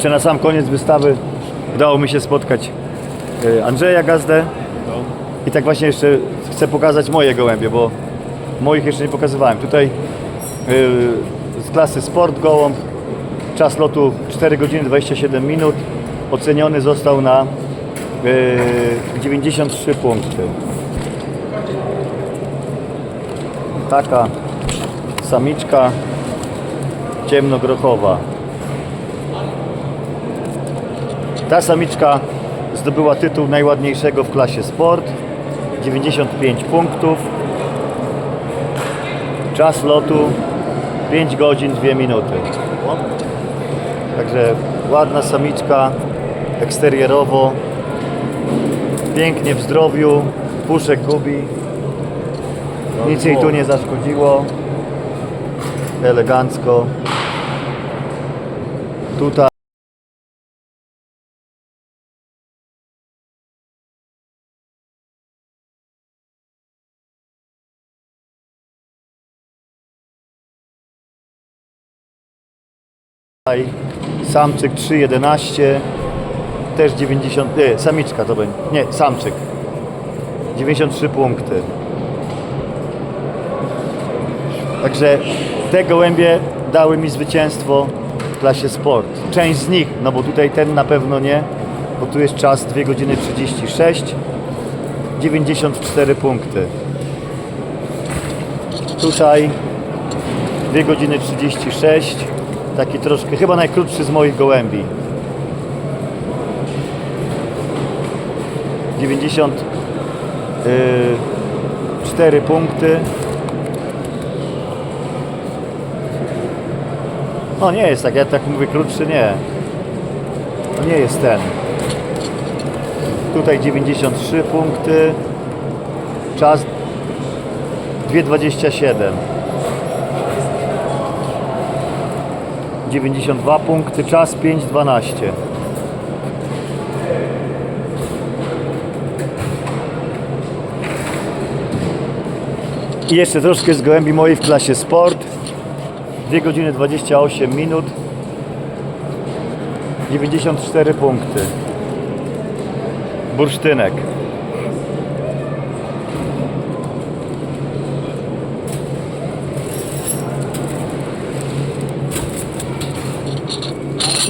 Jeszcze na sam koniec wystawy udało mi się spotkać e, Andrzeja Gazdę. I tak właśnie jeszcze chcę pokazać moje gołębie, bo moich jeszcze nie pokazywałem. Tutaj y, z klasy Sport Gołąb, czas lotu 4 godziny 27 minut, oceniony został na y, 93 punkty. Taka samiczka ciemnogrochowa. Ta samiczka zdobyła tytuł najładniejszego w klasie sport. 95 punktów. Czas lotu 5 godzin 2 minuty. Także ładna samiczka eksterierowo. Pięknie w zdrowiu. Puszek gubi. Nic jej tu nie zaszkodziło. Elegancko. Tutaj samczyk 3,11 też 90, nie, samiczka to będzie, nie, samczyk. 93 punkty. Także te gołębie dały mi zwycięstwo w klasie sport. Część z nich, no bo tutaj ten na pewno nie bo tu jest czas 2 godziny 36 94 punkty. Tutaj 2 godziny 36 taki troszkę, chyba najkrótszy z moich gołębi. 94 punkty. No nie jest tak, ja tak mówię krótszy, nie. Nie jest ten. Tutaj 93 punkty. Czas 2,27 92 punkty, czas 5.12. I jeszcze troszkę z gołębi mojej w klasie sport. 2 godziny 28 minut. 94 punkty. Bursztynek.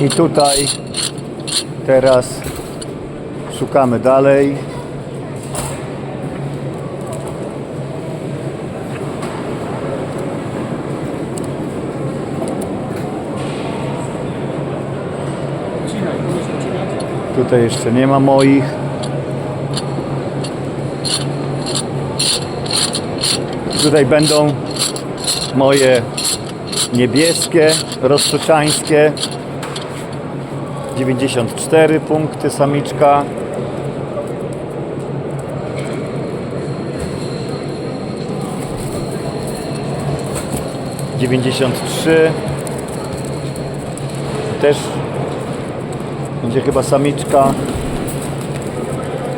I tutaj teraz szukamy dalej. Tutaj jeszcze nie ma moich. Tutaj będą moje niebieskie, roztoczańskie 94 punkty samiczka. Dziewięćdziesiąt trzy. Też będzie chyba samiczka.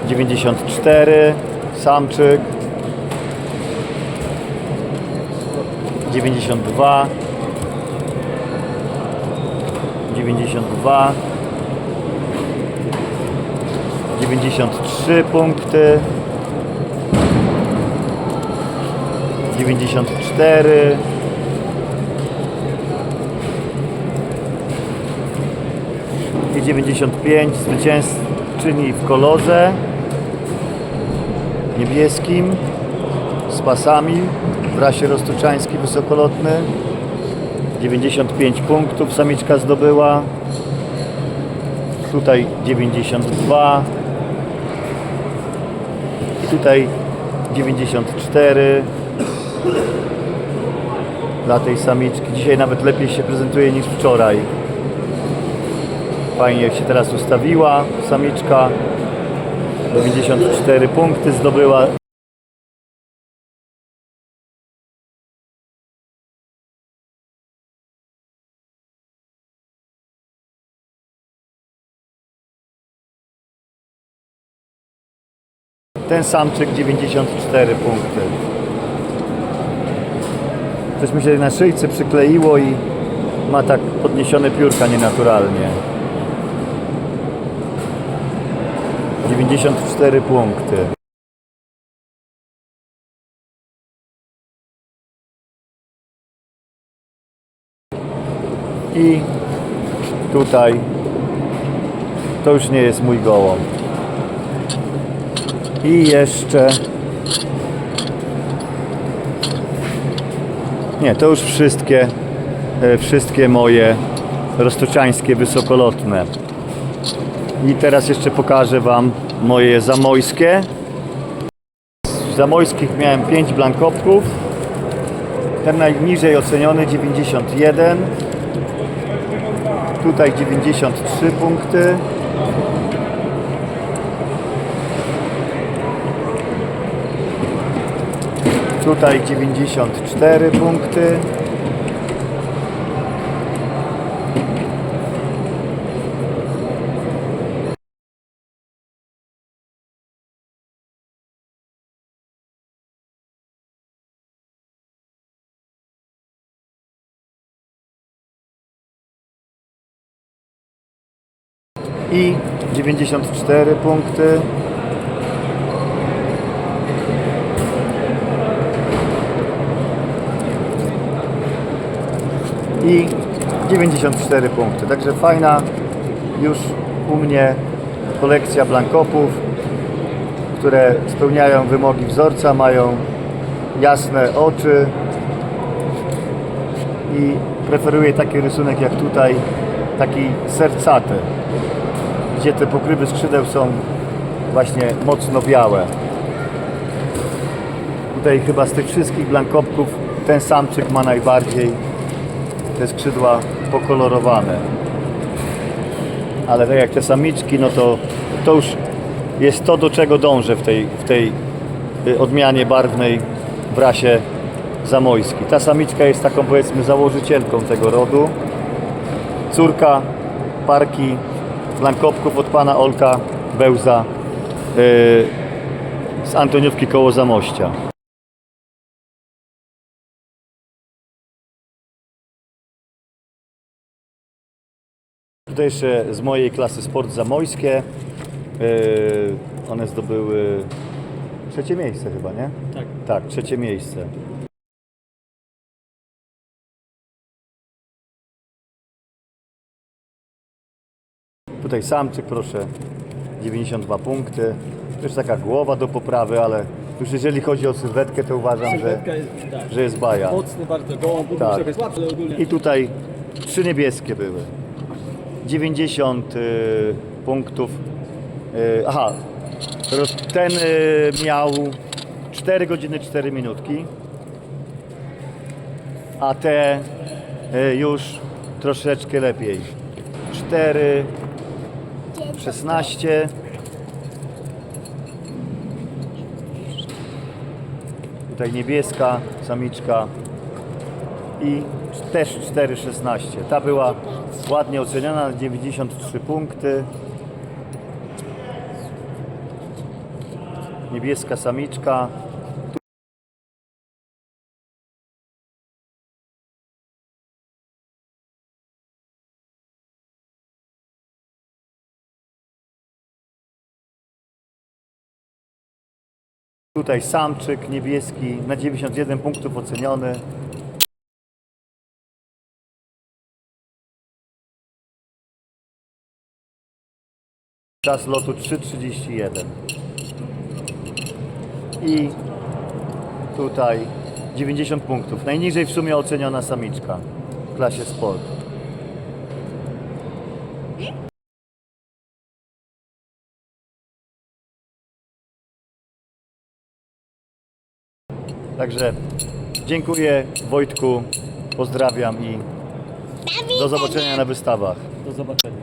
Dziewięćdziesiąt cztery. Samczyk. Dziewięćdziesiąt dwa. 92 93 punkty. 94 i 95 zwycięzczyni w kolorze niebieskim z pasami w rasie roztoczański wysokolotny. 95 punktów samiczka zdobyła. Tutaj 92 i tutaj 94 dla tej samiczki. Dzisiaj nawet lepiej się prezentuje niż wczoraj. Fajnie jak się teraz ustawiła samiczka. 94 punkty zdobyła. Ten samczyk 94 punkty. Coś mi się na szyjce przykleiło i ma tak podniesione piórka nienaturalnie. 94 punkty. I tutaj to już nie jest mój gołąb. I jeszcze nie, to już wszystkie e, wszystkie moje roztoczańskie wysokolotne. I teraz jeszcze pokażę Wam moje zamojskie. Z zamojskich miałem 5 blankopków. Ten najniżej oceniony 91. Tutaj 93 punkty. Tutaj 94 punkty. i 94 punkty. I 94 punkty. Także fajna już u mnie kolekcja blankopów, które spełniają wymogi wzorca, mają jasne oczy i preferuję taki rysunek jak tutaj, taki sercaty gdzie te pokrywy skrzydeł są właśnie mocno białe. Tutaj chyba z tych wszystkich blankopków ten samczyk ma najbardziej te skrzydła pokolorowane. Ale tak jak te samiczki, no to to już jest to, do czego dążę w tej, w tej y, odmianie barwnej w rasie zamojskiej. Ta samiczka jest taką powiedzmy założycielką tego rodu. Córka parki blankopków od pana Olka Bełza yy, z Antoniówki koło Zamościa. Tutaj jeszcze z mojej klasy sport zamojskie. Yy, one zdobyły trzecie miejsce chyba, nie? Tak. Tak, trzecie miejsce. Tutaj samczyk, proszę, 92 punkty. To jest taka głowa do poprawy, ale już jeżeli chodzi o sylwetkę, to uważam, że, jest, tak. że jest baja. Mocny bardzo gołąb, Tak. jest łatwy, ale ogólnie. I tutaj trzy niebieskie były. 90 y, punktów. Y, aha, ten y, miał 4 godziny 4 minutki, a te już troszeczkę lepiej. 4, 16. Tutaj niebieska samiczka i też 4,16. Ta była ładnie oceniona na 93 punkty. Niebieska samiczka. Tutaj samczyk niebieski na 91 punktów oceniony. Czas lotu 3.31. I tutaj 90 punktów. Najniżej w sumie oceniona samiczka w klasie sport. Także dziękuję Wojtku, pozdrawiam i do zobaczenia na wystawach. Do zobaczenia.